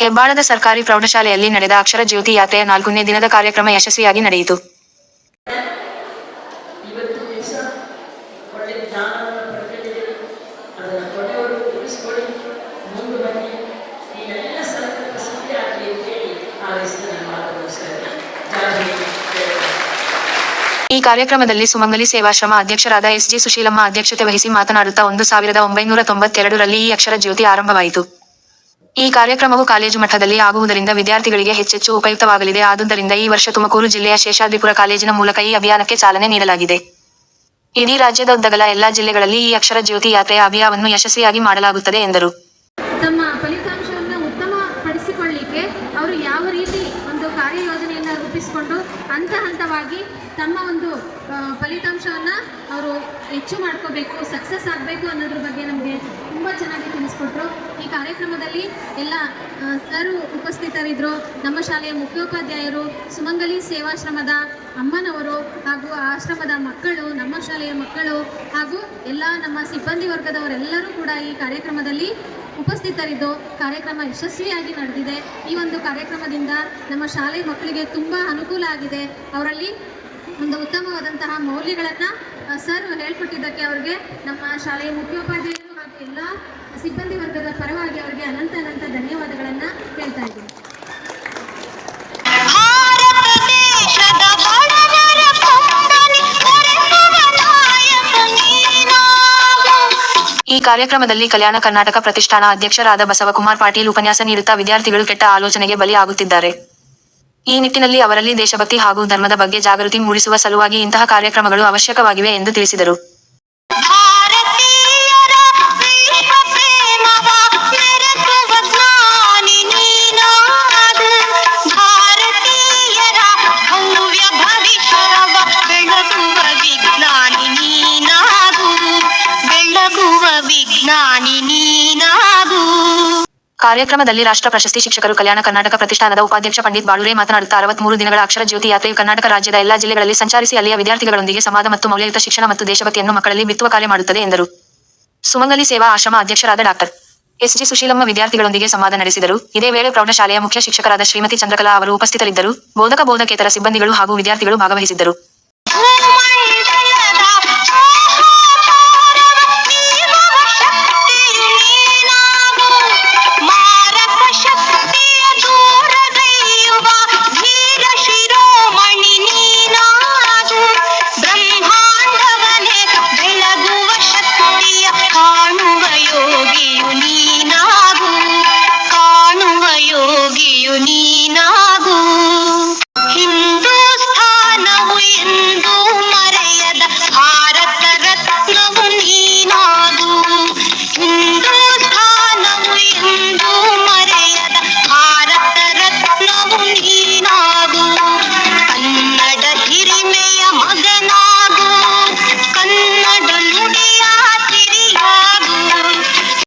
ಹೆಬ್ಬಾಳದ ಸರ್ಕಾರಿ ಪ್ರೌಢಶಾಲೆಯಲ್ಲಿ ನಡೆದ ಅಕ್ಷರ ಜ್ಯೋತಿ ಯಾತ್ರೆಯ ನಾಲ್ಕನೇ ದಿನದ ಕಾರ್ಯಕ್ರಮ ಯಶಸ್ವಿಯಾಗಿ ನಡೆಯಿತು. ಉಳಿಸ್ಕೊಳ್ಳಿ ಮುಂದೆ ಬನ್ನಿ ನೀವೆಲ್ಲ ಪ್ರಸಿದ್ಧಿ ಆಗಲಿ. ಈ ಕಾರ್ಯಕ್ರಮದಲ್ಲಿ ಸುಮಂಗಲಿ ಸೇವಾಶ್ರಮ ಅಧ್ಯಕ್ಷರಾದ ಎಸ್ ಜಿ ಸುಶೀಲಮ್ಮ ಅಧ್ಯಕ್ಷತೆ ವಹಿಸಿ ಮಾತನಾಡುತ್ತಾ ಒಂದು ಸಾವಿರದ ಒಂಬೈನೂರ ತೊಂಬತ್ತೆರಡರಲ್ಲಿ ಈ ಅಕ್ಷರ ಜ್ಯೋತಿ ಆರಂಭವಾಯಿತು. ಈ ಕಾರ್ಯಕ್ರಮವು ಕಾಲೇಜು ಮಠದಲ್ಲಿ ಆಗುವುದರಿಂದ ವಿದ್ಯಾರ್ಥಿಗಳಿಗೆ ಹೆಚ್ಚೆಚ್ಚು ಉಪಯುಕ್ತವಾಗಲಿದೆ. ಆದುದರಿಂದ ಈ ವರ್ಷ ತುಮಕೂರು ಜಿಲ್ಲೆಯ ಶೇಷಾದ್ರಿಪುರ ಕಾಲೇಜಿನ ಮೂಲಕ ಈ ಅಭಿಯಾನಕ್ಕೆ ಚಾಲನೆ ನೀಡಲಾಗಿದೆ. ಇಡೀ ರಾಜ್ಯದ ಉದ್ದಗಲ ಎಲ್ಲಾ ಜಿಲ್ಲೆಗಳಲ್ಲಿ ಈ ಅಕ್ಷರ ಜ್ಯೋತಿ ಯಾತ್ರೆಯ ಅಭಿಯಾನವನ್ನು ಯಶಸ್ವಿಯಾಗಿ ಮಾಡಲಾಗುತ್ತದೆ ಎಂದರು. ತಮ್ಮ ಫಲಿತಾಂಶವನ್ನು ಉತ್ತಮಪಡಿಸಿಕೊಳ್ಳಿಕ್ಕೆ ಅವರು ಯಾವ ರೀತಿ ಒಂದು ಕಾರ್ಯಯೋಜನೆಯನ್ನು ರೂಪಿಸಿಕೊಂಡು ಹಂತ ಹಂತವಾಗಿ ತಮ್ಮ ಒಂದು ಫಲಿತಾಂಶವನ್ನು ಅವರು ಹೆಚ್ಚು ಮಾಡ್ಕೋಬೇಕು ಸಕ್ಸಸ್ ಆಗಬೇಕು ಅನ್ನೋದ್ರ ಬಗ್ಗೆ ನಮಗೆ ತುಂಬ ಚೆನ್ನಾಗಿ ತಿಳಿಸ್ಕೊಟ್ರು. ಈ ಕಾರ್ಯಕ್ರಮದಲ್ಲಿ ಎಲ್ಲ ಸರ್ ಉಪಸ್ಥಿತರಿದ್ದರು ನಮ್ಮ ಶಾಲೆಯ ಮುಖ್ಯೋಪಾಧ್ಯಾಯರು ಸುಮಂಗಲಿ ಸೇವಾಶ್ರಮದ ಅಮ್ಮನವರು ಹಾಗೂ ಆಶ್ರಮದ ಮಕ್ಕಳು, ನಮ್ಮ ಶಾಲೆಯ ಮಕ್ಕಳು ಹಾಗೂ ಎಲ್ಲ ನಮ್ಮ ಸಿಬ್ಬಂದಿ ವರ್ಗದವರೆಲ್ಲರೂ ಕೂಡ ಈ ಕಾರ್ಯಕ್ರಮದಲ್ಲಿ ಉಪಸ್ಥಿತರಿದ್ದು ಕಾರ್ಯಕ್ರಮ ಯಶಸ್ವಿಯಾಗಿ ನಡೆದಿದೆ. ಈ ಒಂದು ಕಾರ್ಯಕ್ರಮದಿಂದ ನಮ್ಮ ಶಾಲೆ ಮಕ್ಕಳಿಗೆ ತುಂಬ ಅನುಕೂಲ ಆಗಿದೆ. ಅವರಲ್ಲಿ ಒಂದು ಉತ್ತಮವಾದಂತಹ ಮೌಲ್ಯಗಳನ್ನು ಸರ್ ಹೇಳ್ಕೊಟ್ಟಿದ್ದಕ್ಕೆ ಅವರಿಗೆ, ನಮ್ಮ ಶಾಲೆಯ ಮುಖ್ಯೋಪಾಧ್ಯಾಯರು ಹಾಗೂ ಎಲ್ಲ ಸಿಬ್ಬಂದಿ ವರ್ಗದ ಪರವಾಗಿ ಅವರಿಗೆ ಅನಂತ ಅನಂತ ಧನ್ಯವಾದಗಳನ್ನು ಈ ಕಾರ್ಯಕ್ರಮದಲ್ಲಿ ಕಲ್ಯಾಣ ಕರ್ನಾಟಕ ಪ್ರತಿಷ್ಠಾನ ಅಧ್ಯಕ್ಷರಾದ ಬಸವಕುಮಾರ್ ಪಾಟೀಲ್ ಉಪನ್ಯಾಸ ನೀಡುತ್ತಾ ವಿದ್ಯಾರ್ಥಿಗಳು ಕೆಟ್ಟ ಆಲೋಚನೆಗೆ ಬಲಿ ಆಗುತ್ತಿದ್ದಾರೆ ಈ ನಿಟ್ಟಿನಲ್ಲಿ ಅವರಲ್ಲಿ ದೇಶಭಕ್ತಿ ಹಾಗೂ ಧರ್ಮದ ಬಗ್ಗೆ ಜಾಗೃತಿ ಮೂಡಿಸುವ ಸಲುವಾಗಿ ಇಂತಹ ಕಾರ್ಯಕ್ರಮಗಳು ಅವಶ್ಯಕವಾಗಿವೆ ಎಂದು ತಿಳಿಸಿದರು. ಕಾರ್ಯಕ್ರಮದಲ್ಲಿ ರಾಷ್ಟ್ರ ಪ್ರಶಸ್ತಿ ಶಿಕ್ಷಕರು ಕಲ್ಯಾಣ ಕರ್ನಾಟಕ ಪ್ರತಿಷ್ಠಾನದ ಉಪಾಧ್ಯಕ್ಷ ಪಂಡಿತ್ ಬಾಳುರೆ ಮಾತನಾಡುತ್ತಾ ಅರವತ್ಮೂರು ದಿನಗಳ ಅಕ್ಷರ ಜ್ಯೋತಿ ಯಾತ್ರೆಯು ಕರ್ನಾಟಕ ರಾಜ್ಯದ ಎಲ್ಲಾ ಜಿಲ್ಲೆಗಳಲ್ಲಿ ಸಂಚರಿಸಿ ಅಲ್ಲಿಯ ವಿದ್ಯಾರ್ಥಿಗಳೊಂದಿಗೆ ಸಮಾಜ ಮತ್ತು ಮೌಲ್ಯಯುತ ಶಿಕ್ಷಣ ಮತ್ತು ದೇಶಭಕ್ತಿಯನ್ನು ಮಕ್ಕಳಲ್ಲಿ ಬಿತ್ತುವ ಕಾರ್ಯ ಮಾಡುತ್ತದೆ ಎಂದರು. ಸುಮಂಗಲಿ ಸೇವಾ ಆಶ್ರಮ ಅಧ್ಯಕ್ಷರಾದ ಡಾಕ್ಟರ್ ಎಸ್ ಜಿ ಸುಶೀಲಮ್ಮ ವಿದ್ಯಾರ್ಥಿಗಳೊಂದಿಗೆ ಸಂವಾದ ನಡೆಸಿದರು. ಇದೇ ವೇಳೆ ಪ್ರೌಢಶಾಲೆಯ ಮುಖ್ಯ ಶಿಕ್ಷಕರಾದ ಶ್ರೀಮತಿ ಚಂದ್ರಕಲಾ ಅವರು ಉಪಸ್ಥಿತರಿದ್ದರು. ಬೋಧಕ ಬೋಧಕೇತರ ಸಿಬ್ಬಂದಿಗಳು ಹಾಗೂ ವಿದ್ಯಾರ್ಥಿಗಳು ಭಾಗವಹಿಸಿದ್ದರು.